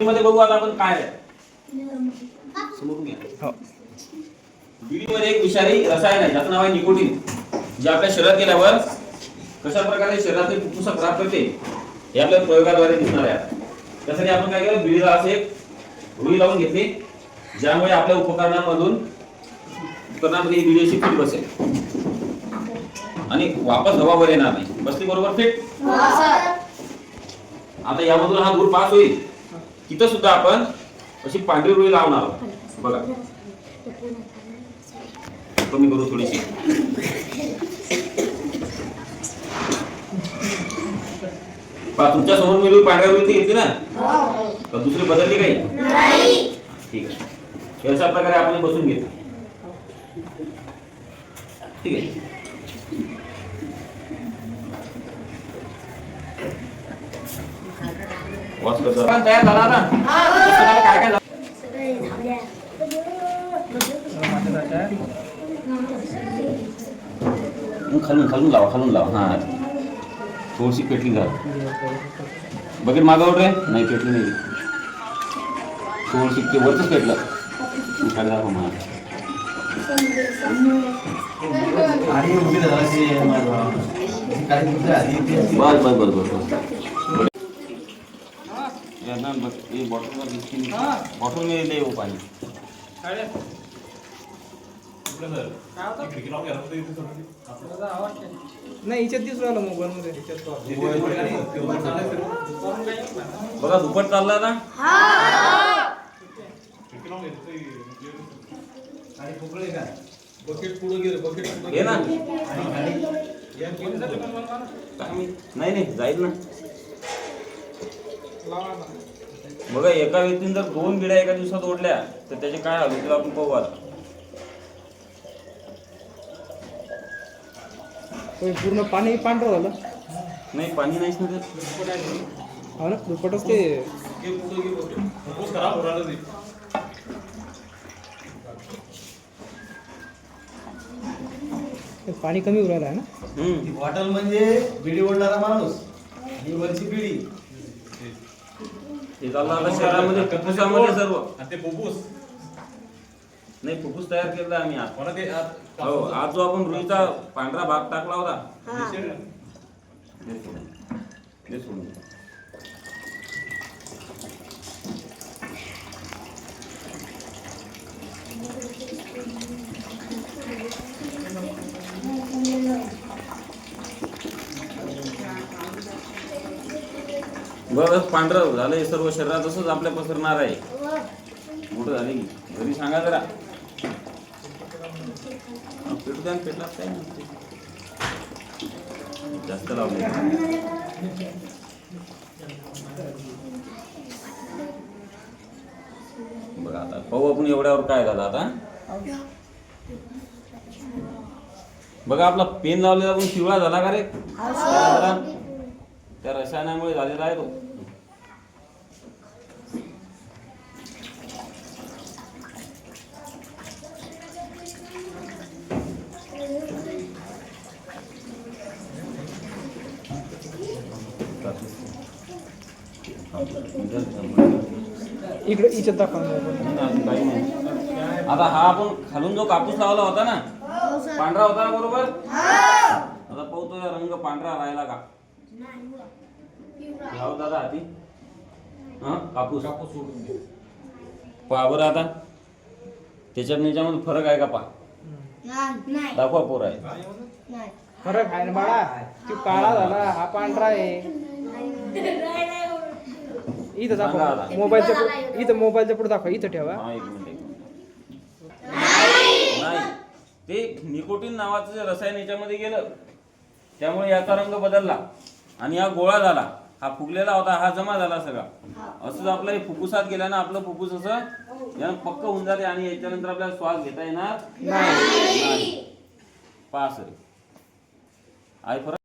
मध्ये बघू आता आपण काय आहे. समोरून घ्या हो. बीडीमध्ये एक विषारी रसायन आहे ज्याचं नाव आहे निकोटीन जे आपल्या शरीरात गेल्यावर कशा प्रकारे शरीरातील फुफ्फुस खराब करते हे आपल्या प्रयोगाद्वारे दिसणार आहे. त्यासाठी आपण काय केलं बिडीला असे एक रुई लावून घेतली ज्यामुळे आपल्या उपकरणांमधून उपकरणामध्ये ही बिडी अशी फिट बसेल. आणि वापस हवा वर येणार नाही. बसली बरोबर फिट? आता यामधून हा धूर पास होईल. तिथं सुद्धा आपण अशी पांढरी रुई लावणार आहोत. बघा. कमी करू थोडीशी. तुमच्यासमोर मी रुई पांढऱ्या रुई घेतली ना? तर दुसरी बदलली काही? ठीक आहे. अशा प्रकारे आपण बसून घेतो ठीक आहे. करतो आपण तयार झाला ना पुस्तकाला काय काय खालून खालून लावा खालून लावा हा थोडीशी पेटली घाल बघेल मागावर रे नाही पेटली नाही थोडीशी ते वरच पेटलं खाली दाखव मला बस बस बस बस ना ये बॉटल वर दिसती बॉटल में ले वो पाणी नाही. याच्यात दिसून राहिलं मोबाईल मध्ये बघा दुपट चालला ना आणि फुगळे का? बकेट पुढे गेलं बकेट पुढे घे ना? नाही नाही जाईल ना. बघा एका व्यक्तीने जर दोन बिड्या एका दिवसात ओढल्या तर त्याचे काय हाल होतील आपण पाहू आता. पूर्ण पाणी पांढरं झालं. नाही पाणी नाहीच ना त्यात. हो ना दुपटच ते पाणी कमी उरायला आहे ना? हम्म. बॉटल म्हणजे बिडी ओढणारा माणूस ही वरची बिडी. हे शहरामध्ये फुफ्फुसामध्ये सर्व. ते फुफ्फुस. नाही फुफ्फुस तयार केलं आम्ही आज. मला ते आत- हो आज जो आपण रुईचा पांढरा भाग टाकला होता. ते सोडून. ते बरं पांढरं झालं हे सर्व शरीरात असंच आपल्या पसरणार आहे. मोठं झाले की. घरी सांगा जरा. पेटू द्या काय. जास्त लावले बघा आता पाहू आपण एवढ्यावर काय झालं आता. बघा आपला पेन लावलेला पण शिवळा झाला का रे? त्या रसायनामुळे झालेला आहे तो. इकडे नाही. आता हा आपण खालून जो कापूस लावला होता ना पांढरा होता ना बरोबर? आता पाहतो या रंग पांढरा राहिला का? लाव दादा हाती. हा कापूस. कापूस सोडून दे. पहा बरं आता. त्याच्यात आणि याच्यामध्ये फरक आहे का पहा? नाही दाखवा पोर आहे. नाही फरक आहे ना बाळा? तू काळा झाला हा पांढरा आहे. इथं दाखवा. मोबाईलच्या पुढे इथं मोबाईलच्या पुढे दाखवा. इथं ठेवा. हा एक मिनिट एक मिनिट. नाही. ते निकोटीन नावाचं जे रसायन याच्यामध्ये गेलं त्यामुळे याचा रंग बदलला आणि हा गोळा झाला. हा फुगलेला होता हा जमा झाला सगळा. असंच आपलं हे फुफ्फुसात गेल्यानं आपलं फुफ्फुस असं यानं पक्क होऊन जाते आणि याच्यानंतर आपल्याला श्वास घेता येणार नाही. पहा सर आहे. फरक